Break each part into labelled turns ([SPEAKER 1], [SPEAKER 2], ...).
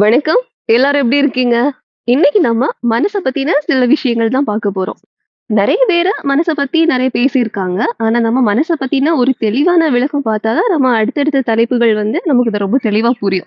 [SPEAKER 1] வணக்கம். எல்லாரும் எப்படி இருக்கீங்க? இன்னைக்கு நம்ம மனச பத்தின சில விஷயங்கள் தான் பார்க்க போறோம். நிறைய பேர் மனச பத்தி நிறைய பேசியிருக்காங்க. ஆனா நம்ம மனச பத்தின ஒரு தெளிவான விளக்கம் பார்த்தாதான் நம்ம அடுத்தடுத்த தலைப்புகள் வந்து நமக்கு இது ரொம்ப தெளிவா புரியும்.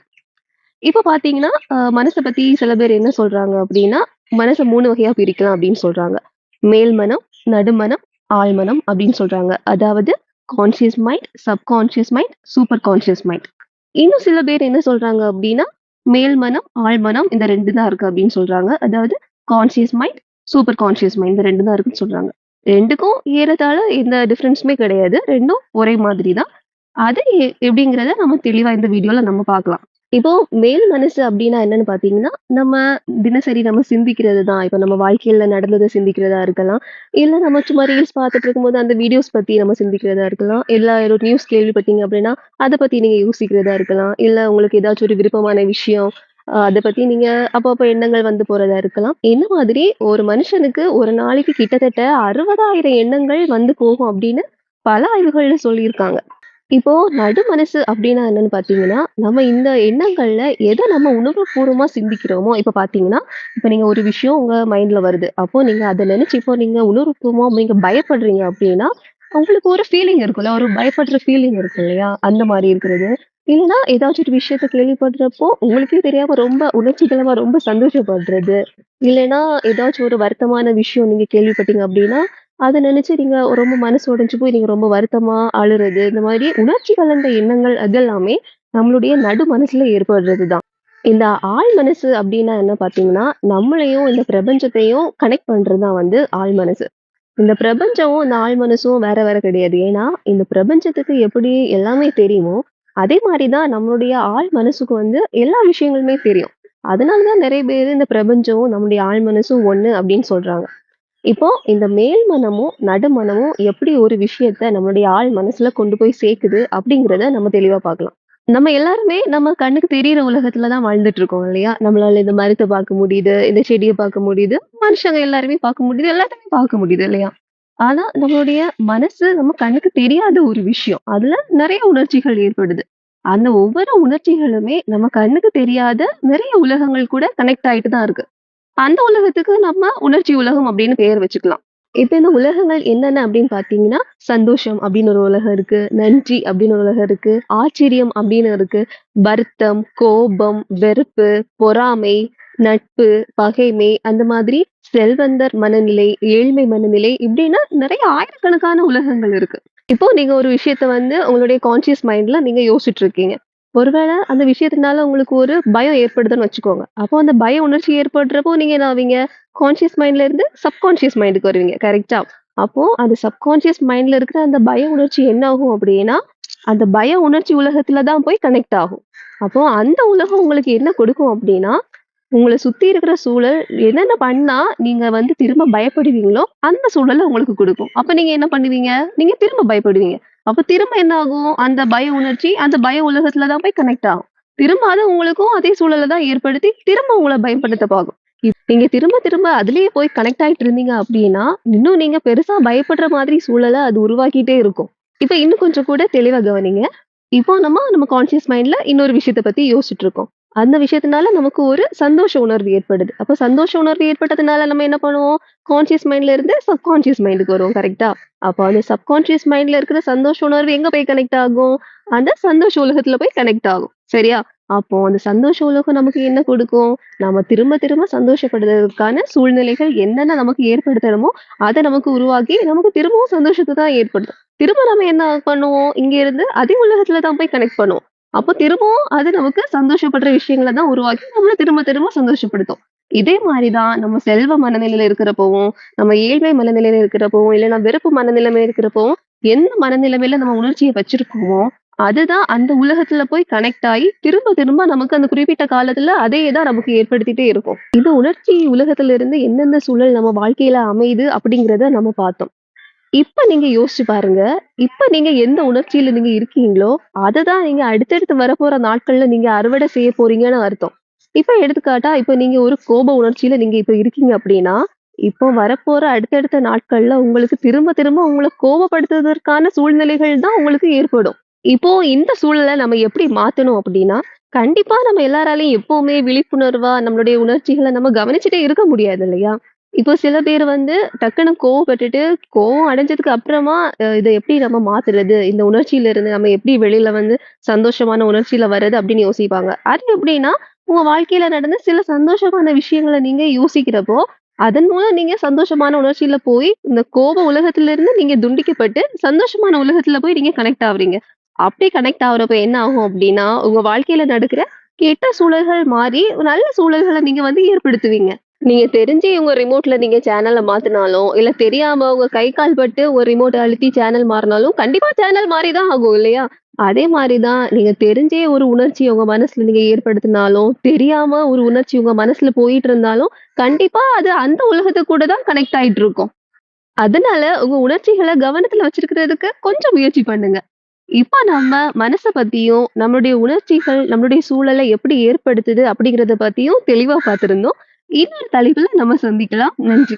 [SPEAKER 1] இப்ப பாத்தீங்கன்னா மனசை மனச பத்தி சில பேர் என்ன சொல்றாங்க அப்படின்னா மனச மூணு வகையா பிரிக்கலாம் அப்படின்னு சொல்றாங்க. மேல் மனம், நடுமனம், ஆழ்மனம் அப்படின்னு சொல்றாங்க. அதாவது conscious mind, subconscious mind, super conscious mind. இன்னும் சில பேர் என்ன சொல்றாங்க அப்படின்னா மேல் மனம், ஆழ்மனம் இந்த ரெண்டு தான் இருக்கு அப்படின்னு சொல்றாங்க. அதாவது conscious mind, super conscious mind இந்த ரெண்டு தான் இருக்குன்னு சொல்றாங்க. ரெண்டுக்கும் ஏறத்தாழ எந்த டிஃப்ரென்ஸுமே கிடையாது. ரெண்டும் ஒரே மாதிரி தான். அது எப்படிங்கிறத எப்டிங்கிறத நம்ம தெளிவா இந்த வீடியோல நம்ம பார்க்கலாம். இப்போ மேல் மனசு அப்படின்னா என்னன்னு பாத்தீங்கன்னா நம்ம தினசரி நம்ம சிந்திக்கிறது தான். இப்ப நம்ம வாழ்க்கையில நடந்ததை சிந்திக்கிறதா இருக்கலாம். இல்ல நம்ம சும்மா ரீல்ஸ் பார்த்துட்டு இருக்கும்போது அந்த வீடியோஸ் பத்தி நம்ம சிந்திக்கிறதா இருக்கலாம். இல்ல ஒரு நியூஸ் கேள்விப்பட்டீங்க அப்படின்னா அதை பத்தி நீங்க யோசிக்கிறதா இருக்கலாம். இல்ல உங்களுக்கு ஏதாச்சும் ஒரு விருப்பமான விஷயம், அதை அத பத்தி நீங்க அப்பப்ப எண்ணங்கள் வந்து போறதா இருக்கலாம். இந்த மாதிரி ஒரு மனுஷனுக்கு ஒரு நாளைக்கு கிட்டத்தட்ட 60,000 எண்ணங்கள் வந்து போகும் அப்படின்னு பல ஆய்வுகள்ல சொல்லியிருக்காங்க. இப்போ நடுமனசு அப்படின்னா என்னன்னு பார்த்தீங்கன்னா, நம்ம இந்த எண்ணங்கள்ல எத நம்ம உணர்வுபூர்வமா சிந்திக்கிறோமோ இப்ப பார்த்தீங்கன்னா, இப்ப நீங்க ஒரு விஷயம் உங்க மைண்ட்ல வருது. அப்போ நீங்க அத நினைச்சு இப்போ நீங்க உணர்வுபூர்வமா நீங்க பயப்படுறீங்க அப்படின்னா உங்களுக்கு ஒரு ஃபீலிங் இருக்கும்ல. ஒரு பயப்படுற ஃபீலிங் இருக்கும் இல்லையா? அந்த மாரி இருக்கிறது. இல்லன்னா ஏதாச்சும் ஒரு விஷயத்த கேள்விப்படுறப்போ, உங்களுக்கே தெரியாம ரொம்ப உணர்ச்சிகரமா ரொம்ப சந்தோஷப்படுறது. இல்லன்னா ஏதாச்சும் ஒரு வருத்தமான விஷயம் நீங்க கேள்விப்பட்டீங்க அப்படின்னா அதை நினைச்சு நீங்க ரொம்ப மனசு உடைஞ்சு போய் நீங்க ரொம்ப வருத்தமா அழுறது. இந்த மாதிரி உணர்ச்சி கலந்த எண்ணங்கள் அதெல்லாமே நம்மளுடைய நடு மனசுல ஏற்படுறது தான். இந்த ஆள் மனசு அப்படின்னா என்ன பார்த்தீங்கன்னா, நம்மளையும் இந்த பிரபஞ்சத்தையும் கனெக்ட் பண்றது தான் வந்து ஆழ் மனசு. இந்த பிரபஞ்சமும், இந்த ஆழ் மனசும் வேற வேற கிடையாது. ஏன்னா, இந்த பிரபஞ்சத்துக்கு எப்படி எல்லாமே தெரியுமோ, அதே மாதிரி தான் நம்மளுடைய ஆழ் மனசுக்கு வந்து எல்லா விஷயங்களுமே தெரியும். அதனால தான் பேர் இந்த பிரபஞ்சம், நம்முடைய ஆழ் மனசும் ஒண்ணு அப்படின்னு சொல்றாங்க. இப்போ இந்த மேல் மனமும், நடுமனமும் எப்படி ஒரு விஷயத்த நம்மளுடைய ஆழ் மனசுல கொண்டு போய் சேர்க்குது அப்படிங்கிறத நம்ம தெளிவா பார்க்கலாம். நம்ம எல்லாருமே நம்ம கண்ணுக்கு தெரியிற உலகத்துல தான் வாழ்ந்துட்டு இருக்கோம் இல்லையா? நம்மளால இந்த மரத்தை பார்க்க முடியுது, இந்த செடியை பார்க்க முடியுது, மனுஷங்க எல்லாருமே பார்க்க முடியுது, எல்லாத்தையுமே பார்க்க முடியுது இல்லையா? ஆனா நம்மளுடைய மனசு நம்ம கண்ணுக்கு தெரியாத ஒரு விஷயம். அதுல நிறைய உணர்ச்சிகள் ஏற்படுது. அந்த ஒவ்வொரு உணர்ச்சிகளுமே நம்ம கண்ணுக்கு தெரியாத நிறைய உலகங்கள் கூட கனெக்ட் ஆயிட்டு தான் இருக்கு. அந்த உலகத்துக்கு நம்ம உணர்ச்சி உலகம் அப்படின்னு பெயர் வச்சுக்கலாம். இப்ப இந்த உலகங்கள் என்னென்ன அப்படின்னு பார்த்தீங்கன்னா, சந்தோஷம் அப்படின்னு ஒரு உலகம் இருக்கு. நன்றி அப்படின்னு ஒரு உலகம் இருக்கு. ஆச்சரியம் அப்படின்னு இருக்கு. வருத்தம், கோபம், வெறுப்பு, பொறாமை, நட்பு, பகைமை அந்த மாதிரி செல்வந்தர் மனநிலை, ஏழ்மை மனநிலை இப்படின்னா நிறைய ஆயிரக்கணக்கான உலகங்கள் இருக்கு. இப்போ நீங்க ஒரு விஷயத்த வந்து உங்களுடைய கான்ஷியஸ் மைண்ட்ல நீங்க யோசிச்சுட்டு இருக்கீங்க. ஒருவேளை அந்த விஷயத்தினால உங்களுக்கு ஒரு பயம் ஏற்படுதுன்னு வச்சுக்கோங்க. அப்போ அந்த பய உணர்ச்சி ஏற்படுறப்போ நீங்க என்ன ஆவீங்க? கான்ஷியஸ் மைண்ட்ல இருந்து சப்கான்ஷியஸ் மைண்டுக்கு வருவீங்க. கரெக்டா அப்போ அந்த சப்கான்ஷியஸ் மைண்ட்ல இருக்கிற அந்த பய உணர்ச்சி என்ன ஆகும் அப்படின்னா அந்த பய உணர்ச்சி உலகத்துல தான் போய் கனெக்ட் ஆகும். அப்போ அந்த உலகம் உங்களுக்கு என்ன கொடுக்கும் அப்படின்னா உங்களை சுத்தி இருக்கிற சூழல் என்னென்ன பண்ணா நீங்க வந்து திரும்ப பயப்படுவீங்களோ, அந்த சூழலை உங்களுக்கு கொடுக்கும் அப்ப நீங்க என்ன பண்ணுவீங்க? நீங்க திரும்ப பயப்படுவீங்க. அப்ப திரும்ப என்ன ஆகும்? அந்த பய உணர்ச்சி அந்த பய உலகத்துல தான் போய் கனெக்ட் ஆகும். திரும்ப அது உங்களுக்கும் அதே சூழல தான் ஏற்படுத்தி திரும்ப உங்களை பயப்படுத்த பார்க்கும். நீங்க திரும்ப திரும்ப அதுலயே போய் கனெக்ட் ஆயிட்டு இருந்தீங்க அப்படின்னா இன்னும் நீங்க பெருசா பயப்படுற மாதிரி சூழல அது உருவாக்கிட்டே இருக்கும். இப்ப இன்னும் கொஞ்சம் கூட தெளிவா கவனிங்க. இப்போ நம்ம நம்ம கான்ஷியஸ் மைண்ட்ல இன்னொரு விஷயத்த பத்தி யோசிச்சுட்டு இருக்கோம். அந்த விஷயத்தினால நமக்கு ஒரு சந்தோஷ உணர்வு ஏற்படுது. அப்ப சந்தோஷ உணர்வு ஏற்பட்டதுனால நம்ம என்ன பண்ணுவோம்? கான்சியஸ் மைண்ட்ல இருந்து சப்கான்ஷியஸ் மைண்டுக்கு வருவோம். கரெக்டா அப்போ அந்த சப்கான்ஷியஸ் மைண்ட்ல இருக்கிற சந்தோஷ உணர்வு எங்க போய் கனெக்ட் ஆகும்? அந்த சந்தோஷ உலகத்துல போய் கனெக்ட் ஆகும். சரியா? அப்போ அந்த சந்தோஷ உலகம் நமக்கு என்ன கொடுக்கும்? நம்ம திரும்ப திரும்ப சந்தோஷப்படுறதுக்கான சூழ்நிலைகள் என்னென்ன நமக்கு ஏற்படுத்தணுமோ, அதை நமக்கு உருவாக்கி நமக்கு திரும்பவும் சந்தோஷத்தை தான் ஏற்படுத்தும். திரும்ப நம்ம என்ன பண்ணுவோம்? இங்க இருந்து அதே உலகத்துல தான் போய் கனெக்ட் பண்ணுவோம். அப்போ திரும்பவும் அது நமக்கு சந்தோஷப்படுற விஷயங்களை தான் உருவாக்கி நம்மளை திரும்ப திரும்ப சந்தோஷப்படுத்தும். இதே மாதிரிதான் நம்ம செல்வ மனநிலையில இருக்கிறப்பவும், நம்ம ஏழ்மை மனநிலையில இருக்கிறப்பவும், இல்லைன்னா வெறுப்பு மனநிலைமையில இருக்கிறப்பவும், எந்த மனநிலைமையில நம்ம உணர்ச்சியை வச்சிருக்கோமோ, அதுதான் அந்த உலகத்துல போய் கனெக்ட் ஆகி திரும்ப திரும்ப நமக்கு அந்த குறிப்பிட்ட காலத்துல அதே தான் நமக்கு ஏற்படுத்திட்டே இருக்கும். இந்த உணர்ச்சி உலகத்துல இருந்து எந்தெந்த சூழல் நம்ம வாழ்க்கையில அமையுது அப்படிங்கிறத நம்ம பார்த்தோம். இப்ப நீங்க யோசிச்சு பாருங்க. இப்ப நீங்க எந்த உணர்ச்சியில நீங்க இருக்கீங்களோ, அததான் நீங்க அடுத்தடுத்து வரப்போற நாட்கள்ல நீங்க அறுவடை செய்ய போறீங்கன்னு அர்த்தம். இப்ப எடுத்துக்காட்டா, இப்ப நீங்க ஒரு கோப உணர்ச்சியில நீங்க இப்ப இருக்கீங்க அப்படின்னா இப்போ வரப்போற அடுத்தடுத்த நாட்கள்ல உங்களுக்கு திரும்ப திரும்ப உங்கள கோபப்படுத்துவதற்கான சூழ்நிலைகள் தான் உங்களுக்கு ஏற்படும். இப்போ இந்த சூழல நம்ம எப்படி மாத்தணும் அப்படின்னா கண்டிப்பா நம்ம எல்லாராலயும் எப்பவுமே விழிப்புணர்வா நம்மளுடைய உணர்ச்சிகள நம்ம கவனிச்சுட்டே இருக்க முடியாது இல்லையா? இப்போ சில பேர் வந்து டக்குனு கோவப்பட்டுட்டு, கோவம் அடைஞ்சதுக்கு அப்புறமா இதை எப்படி நம்ம மாத்துறது? இந்த உணர்ச்சியில இருந்து நம்ம எப்படி வெளியில வந்து சந்தோஷமான உணர்ச்சியில வர்றது அப்படின்னு யோசிப்பாங்க. அது எப்படின்னா, உங்க வாழ்க்கையில நடந்த சில சந்தோஷமான விஷயங்கள நீங்க யோசிக்கிறப்போ, அதன் மூலம் நீங்க சந்தோஷமான உணர்ச்சியில போய், இந்த கோப உலகத்திலிருந்து நீங்க துண்டிக்கப்பட்டு, சந்தோஷமான உலகத்துல போய் நீங்க கனெக்ட் ஆகுறீங்க அப்படி கனெக்ட் ஆகுறப்ப என்ன ஆகும் அப்படின்னா, உங்க வாழ்க்கையில நடக்கிற கெட்ட சூழல்கள் மாறி, நல்ல சூழல்களை நீங்க வந்து ஏற்படுத்துவீங்க. நீங்க தெரிஞ்சு உங்க ரிமோட்ல நீங்க சேனலை மாத்தினாலும் இல்ல தெரியாம உங்க கை, கால் பட்டு ஒரு ரிமோட் அழுத்தி சேனல் மாறினாலும் கண்டிப்பா சேனல் மாறி தான் ஆகும் இல்லையா? அதே மாதிரிதான் நீங்க தெரிஞ்சே ஒரு உணர்ச்சி உங்க மனசுல நீங்க ஏற்படுத்தினாலும், தெரியாம ஒரு உணர்ச்சி உங்க மனசுல போயிட்டு இருந்தாலும், கண்டிப்பா அது அந்த உலகத்து கூட தான் கனெக்ட் ஆயிட்டு இருக்கும். அதனால உங்க உணர்ச்சிகளை கவனத்துல வச்சிருக்கிறதுக்கு கொஞ்சம் முயற்சி பண்ணுங்க. இப்ப நம்ம மனச பத்தியும், நம்மளுடைய உணர்ச்சிகள் நம்மளுடைய சூழலை எப்படி ஏற்படுத்துது அப்படிங்கிறத பத்தியும் தெளிவா பார்த்திருந்தோம். இன்னொரு தலைப்புல நம்ம சந்திக்கலாம். நன்றி.